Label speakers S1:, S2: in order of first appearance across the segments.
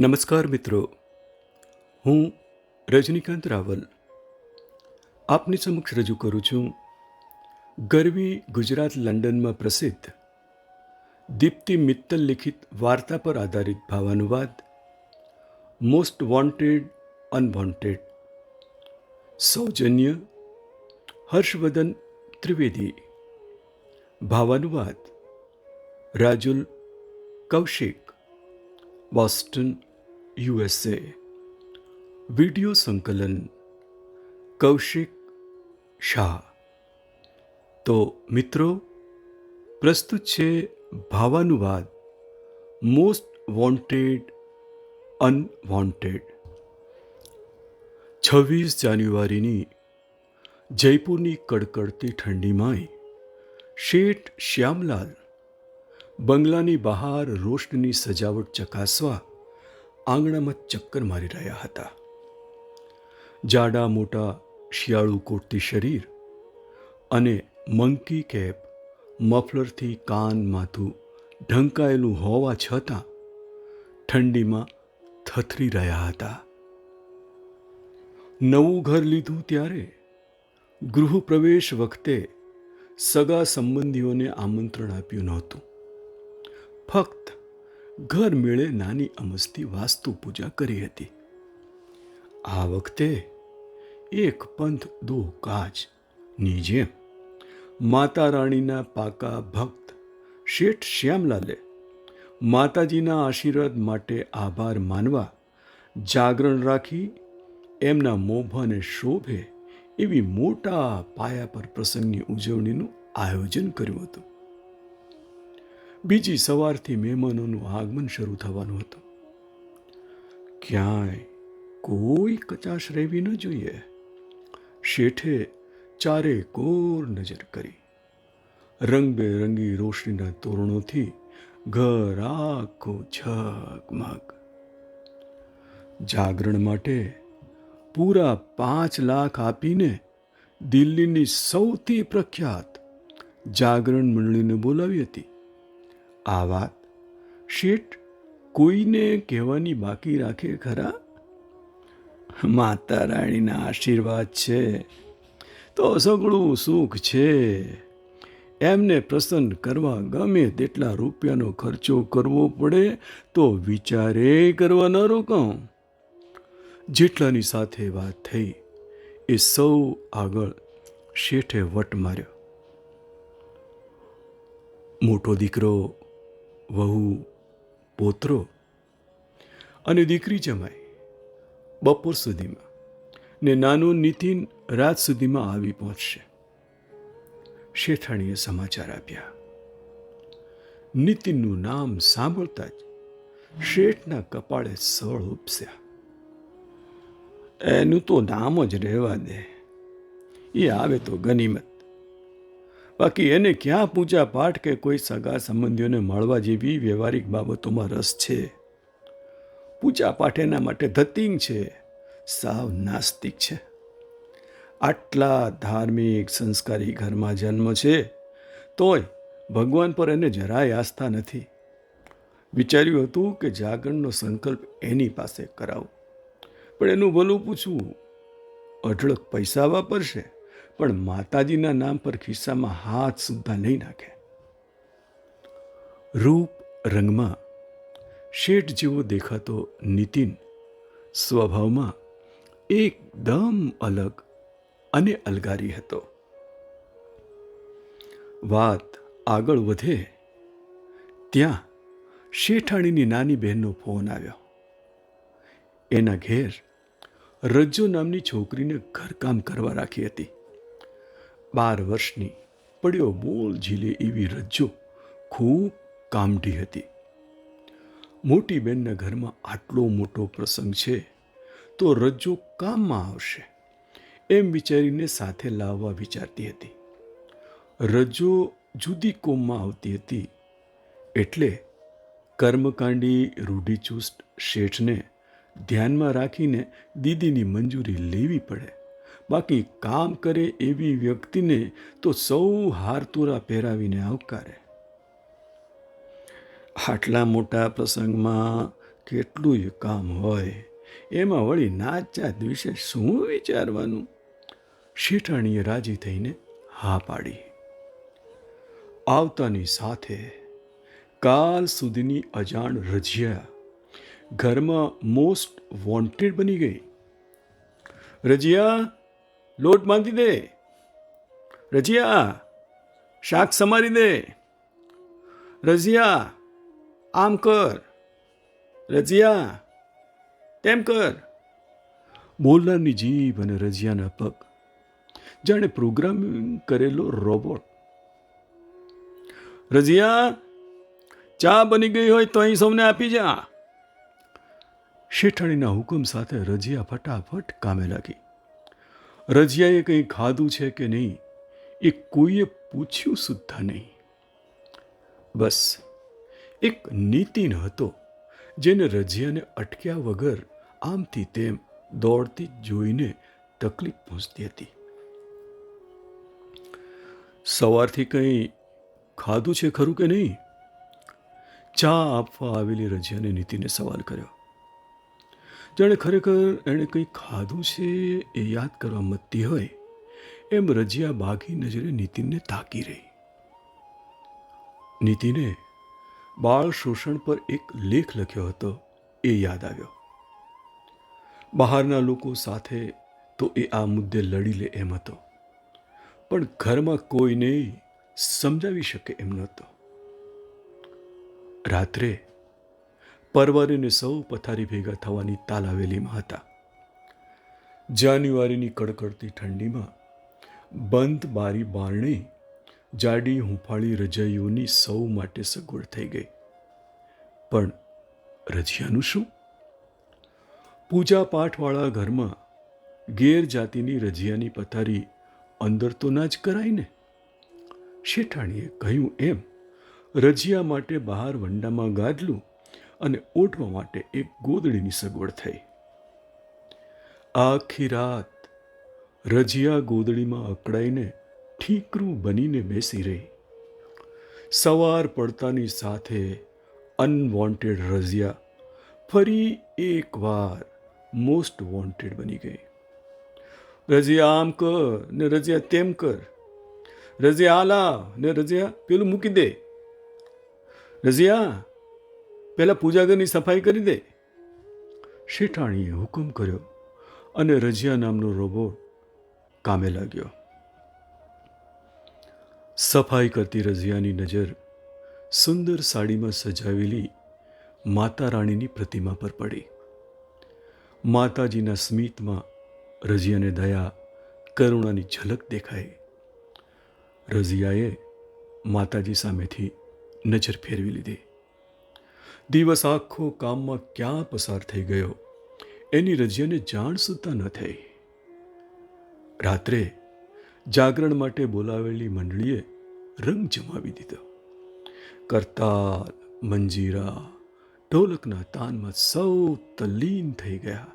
S1: નમસ્કાર મિત્રો. હું રજનીકાંત રાવલ. આપની સમક્ષ રજૂ કરું છું ગરવી ગુજરાત લંડનમાં પ્રસિદ્ધ દીપ્તિ મિત્તલ લિખિત વાર્તા પર આધારિત ભાવાનુવાદ મોસ્ટ વોન્ટેડ અનવોન્ટેડ સૌજન્ય, હર્ષવર્ધન ત્રિવેદી, ભાવાનુવાદ, Rajul Kaushik Boston USA. Video સંકલન. કૌશિક શાહ. તો મિત્રો, પ્રસ્તુત છે ભાવાનુવાદ. મોસ્ટ વોન્ટેડ અનવોન્ટેડ છવ્વીસ જાન્યુઆરીની જયપુરની કડકડતી ઠંડીમાંય શેઠ શ્યામલાલ, બંગલાની બહાર રોશનની સજાવટ ચકાસવા આંગણામાં ચક્કર મારી રહ્યા હતા. જાડા, મોટા, શિયાળુ કોટતી શરીર અને મંકી કેપ મફલરથી કાન માથું ઢંકાયેલું હોવા છતાં ઠંડીમાં થથરી રહ્યા હતા. નવું ઘર લીધું ત્યારે ગૃહપ્રવેશ વખતે સગા સંબંધીઓને આમંત્રણ આપ્યું નહોતું. ફક્ત ઘર મેળે નાની અમસ્તી વાસ્તુ પૂજા કરી હતી. આ વખતે એક પંથ દો કાજની જેમ માતા રાણીના પાકા ભક્ત શેઠ શ્યામલાલે માતાજીના આશીર્વાદ માટે આભાર માનવા જાગરણ રાખી એમના મોભાને શોભે એવી મોટા પાયા પર પ્રસંગની ઉજવણીનું આયોજન કર્યું હતું. બીજી સવારથી મહેમાનોનું આગમન શરૂ થવાનું હતું. ક્યાંય કોઈ કચાશ રહેવી ન જોઈએ. શેઠે ચારે કોર નજર કરી. રંગબેરંગી રોશનીના તોરણોથી ઘર આખું ઝગમગ. જાગરણ માટે પૂરા પાંચ લાખ આપીને દિલ્હીની સૌથી પ્રખ્યાત જાગરણ મંડળીને બોલાવી હતી. આ વાત. શેઠ, કોઈને કહેવાની બાકી રાખે ખરા? માતા રાણીના આશીર્વાદ છે, તો સગળું સુખ છે. એમને પ્રસન્ન કરવા ગમે તેટલા રૂપિયાનો ખર્ચો કરવો પડે, તો વિચારે કરવા ન રોકાઉં. જેટલાની સાથે વાત થઈ, એ સૌ આગળ શેઠે વટ માર્યો. મોટો દીકરો વહુ, પોતરો અને દીકરી જમાઈ બપોર સુધીમાં ને નાનું નીતિન રાત સુધીમાં આવી પહોંચશે. શેઠાણીએ સમાચાર આપ્યા. નીતિનનું નામ સાંભળતા જ શેઠના કપાળે સળ ઉપસ્યા. એનું તો નામ જ રહેવા દે. એ આવે તો ગનીમત. બાકી એને ક્યાં પૂજા પાઠ કે કોઈ સગા સંબંધીઓને મળવા જેવી વ્યવહારિક બાબતોમાં રસ છે? પૂજા પાઠ એના માટે ધતિંગ છે. સાવ નાસ્તિક છે. આટલા ધાર્મિક સંસ્કારી ઘરમાં જન્મ છે, તોય ભગવાન પર એને જરાય આસ્થા નથી. વિચાર્યું હતું કે જાગરણનો સંકલ્પ એની પાસે કરાવું. પણ એનું ભલું પૂછવું, અઢળક પૈસા વાપરશે? પણ માતાજીના નામ પર ખિસ્સામાં હાથ સુદ્ધા નહીં નાખે. રૂપ રંગમાં શેઠ જેવો દેખાતો નીતિન સ્વભાવમાં એકદમ અલગ અને અલગારી હતો. વાત આગળ વધે ત્યાં શેઠાણીની નાની બહેનનો ફોન આવ્યો. એના ઘેર રજ્જો નામની છોકરીને ઘરકામ કરવા રાખી હતી. બાર વર્ષની. પડ્યો બોલ ઝીલે એવી રજ્જો. ખૂબ કામઢી હતી. મોટી બેનના ઘરમાં આટલો મોટો પ્રસંગ છે, તો રજ્જો કામમાં આવશે? એમ વિચારીને સાથે લાવવા વિચારતી હતી. રજ્જો જુદી કોમમાં આવતી હતી, એટલે કર્મકાંડી, રૂઢિચુસ્ત શેઠને ધ્યાનમાં રાખીને દીદીની મંજૂરી લેવી પડે. બાકી કામ કરે એવી વ્યક્તિને તો સૌ હારતુરા પહેરાવીને આવકારે. આટલા મોટા પ્રસંગમાં કેટલું કામ હોય, એમાં વળી નાચ જાત વિશે શું વિચારવાનું? શેઠાણીએ રાજી થઈને હા પાડી. આવતાની સાથે કાલ સુધીની અજાણ રજિયા ઘરમાં મોસ્ટ વોન્ટેડ બની ગઈ. રજિયા લોટ બાંધી દે. રજિયા, શાક સમારી દે. રજિયા, આમ કર. રજિયા, તેમ કર. બોલનારની જીભ અને રજિયાના પગ જાણે પ્રોગ્રામિંગ કરેલો રોબોટ. રજિયા, ચા બની ગઈ હોય તો અહીં સૌને આપી જા. શેઠાણીના હુકમ સાથે રજિયા ફટાફટ કામે લાગી. રજિયાએ કંઈ ખાધું છે કે નહીં, એ કોઈએ પૂછ્યું સુદ્ધા નહીં. બસ, એક નીતિન હતો જેને રજિયાને અટક્યા વગર આમથી તેમ દોડતી જોઈને તકલીફ પહોંચતી હતી. સવારથી કંઈ ખાધું છે ખરું કે નહીં? ચા આપવા આવેલી રજિયાને નીતિને સવાલ કર્યો. જાણે ખરેખર એણે કંઈ ખાધું છે એ યાદ કરવા મતતી હોય, એમ રજિયા બાઘી નજરે નીતિનને તાકી રહી. નીતિને બાળ શોષણ પર એક લેખ લખ્યો હતો, એ યાદ આવ્યો. બહારના લોકો સાથે તો એ આ મુદ્દે લડી લે એમ હતો, પણ ઘરમાં કોઈને સમજાવી શકે એમ નહોતો. રાત્રે પરવારીને સૌ પથારી ભેગા થવાની તાલાવેલીમાં હતા. જાન્યુઆરીની કડકડતી ઠંડીમાં બંધ બારી બારણે જાડી હુંફાળી રજાઈઓની સૌ માટે સગવડ થઈ ગઈ. પણ રજિયાનું શું? પૂજા પાઠવાળા ઘરમાં ગેર જાતિની રજિયાની પથારી અંદર તો ના જ કરાય ને? શેઠાણીએ કહ્યું એમ, રજિયા માટે બહાર વંડામાં ગાદલું અને ઓઢવા માટે એક ગોદડીની સગવડ થઈ. આખી રાત રજિયા ગોદડીમાં અકળાઈને ઠીકરું બનીને બેસી રહી. સવાર પડતાની સાથે અનવોન્ટેડ રજિયા ફરી એકવાર મોસ્ટ વોન્ટેડ બની ગઈ. રજિયા આમ કર ને રજિયા તેમ કર. રજિયા આલા ને રજિયા પેલું મૂકી દે. રજિયા પહેલાં પૂજાગરની સફાઈ કરી દે. શેઠાણીએ હુકમ કર્યો અને રજિયા નામનો રોબોટ કામે લાગ્યો. સફાઈ કરતી રઝિયાની નજર સુંદર સાડીમાં સજાવેલી માતા રાણીની પ્રતિમા પર પડી. માતાજીના સ્મિતમાં રજિયાને દયા, કરુણાની ઝલક દેખાઈ. રઝિયાએ માતાજી સામેથી નજર ફેરવી લીધી. દિવસ આખો કામમાં ક્યાં પસાર થઈ ગયો? એની રજિયાને જાણ સુદ્ધા ન થઈ. રાત્રે જાગરણ માટે બોલાવેલી મંડળીએ રંગ જમાવી દીધો. કરતાલ, મંજીરા, ઢોલકના તાનમાં સૌ તલ્લીન થઈ ગયા.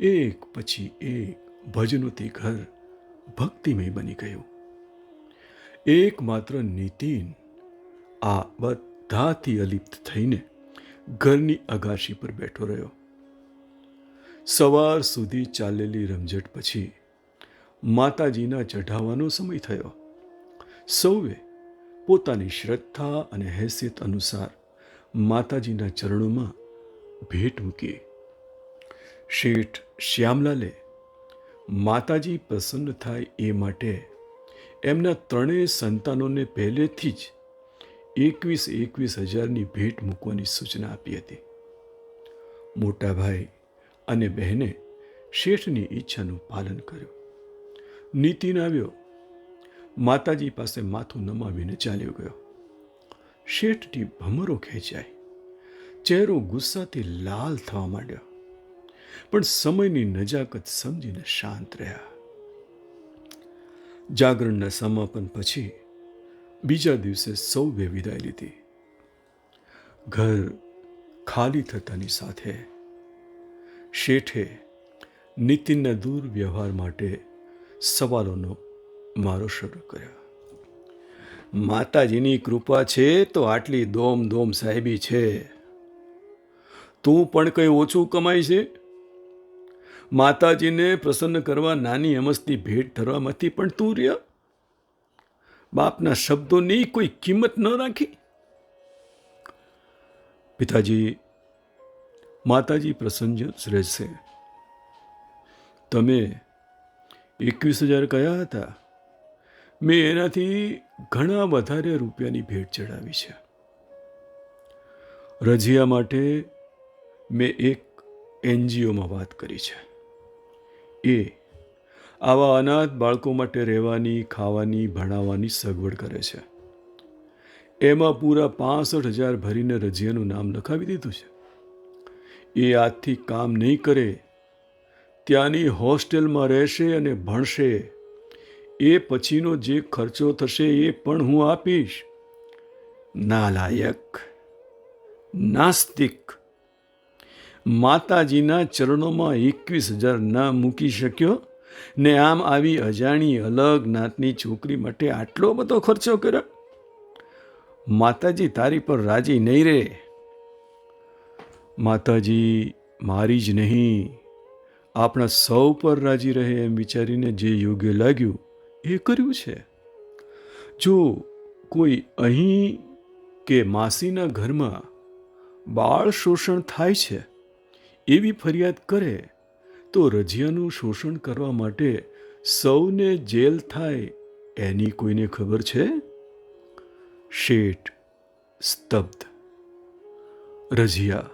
S1: એક પછી એક ભજનોથી ઘર ભક્તિમય બની ગયું. એકમાત્ર નીતિન આ બધાથી અલિપ્ત થઈને ઘરની અગાશી પર બેઠો રહ્યો. સવાર સુધી ચાલેલી રમઝટ પછી માતાજીના ચઢાવવાનો સમય થયો. સૌએ પોતાની શ્રદ્ધા અને હેસિયત અનુસાર માતાજીના ચરણોમાં ભેટ મૂકી. શેઠ શ્યામલાલે માતાજી પ્રસન્ન થાય એ માટે એમના ત્રણેય સંતાનોને પહેલેથી જ એકવીસ એકવીસ હજારની ભેટ મૂકવાની સૂચના આપી હતી. મોટા ભાઈ અને બહેને શેઠની ઈચ્છાનું પાલન કર્યું. નીતિન આવ્યો. માતાજી પાસે માથું નમાવીને ચાલ્યો ગયો. શેઠની ભમરો ખેંચાય. ચહેરો ગુસ્સાથી લાલ થવા માંડ્યો. પણ સમયની નજાકત સમજીને શાંત રહ્યા. જાગરણના સમાપન પછી બીજા દિવસે સૌએ વિદાય લીધી. ઘર ખાલી થતાની સાથે શેઠે નીતિનના દુર્વ્યવહાર માટે સવાલોનો મારો શરૂ કર્યો. માતાજીની કૃપા છે તો આટલી દોમ દોમ સાહેબી છે. તું પણ કંઈ ઓછું કમાય છે? માતાજીને પ્રસન્ન કરવા નાની અમસ્તી ભેટ ધરવામાંથી પણ તું રહ્યા? બાપના શબ્દોની કોઈ કિંમત ન રાખી? પિતાજી, માતાજી પ્રસન્ન રહેશે. તમે એકવીસ હજાર કયા હતા? મેં એનાથી ઘણા વધારે રૂપિયાની ભેટ ચડાવી છે. રજિયા માટે મેં એક એનજીઓમાં વાત કરી છે. એ આવા અનાથ બાળકો માટે રહેવાની, ખાવાની, ભણાવવાની સગવડ કરે છે. એમાં પૂરા પાસઠ હજાર ભરીને રજિયાનું નામ લખાવી દીધું છે. એ આજથી કામ નહીં કરે, ત્યાંની હોસ્ટેલમાં રહેશે અને ભણશે. એ પછીનો જે ખર્ચો થશે એ પણ હું આપીશ. નાલાયક, નાસ્તિક. માતાજીના ચરણોમાં એકવીસ હજાર ના મૂકી શક્યો? ને આમ આવી અજાણી અલગ નાતની છોકરી માટે આટલો બધો ખર્ચો કર્યો? માતાજી તારી પર રાજી નહીં રે. માતાજી, મારી જ નહીં. આપણા સૌ પર રાજી રહે એમ વિચારીને જે યોગ્ય લાગ્યું, એ કર્યું છે. જો કોઈ અહીં કે માસીના ઘરમાં બાળ શોષણ થાય છે, એવી ફરિયાદ કરે તો રજિયાનું શોષણ કરવા માટે સૌને જેલ થાય એની કોઈને ખબર છે? શેઠ સ્તબ્ધ. રજિયા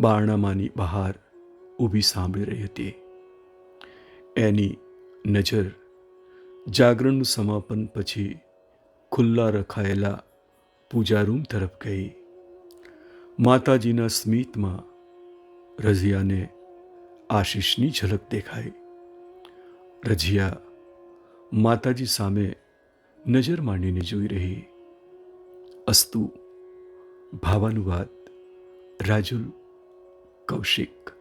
S1: બારણામાંની બહાર ઊભી સાંભળી રહી હતી. એની નજર જાગરણનું સમાપન પછી ખુલ્લા રખાયેલા પૂજા રૂમ તરફ ગઈ. માતાજીના સ્મિતમાં રઝિયાને આશીષની ઝલક દેખાઈ રઝિયા માતાજી સામે નજર માંડીને જોઈ રહી અસ્તુ ભાવાનુવાદ રાજુલ કૌશિક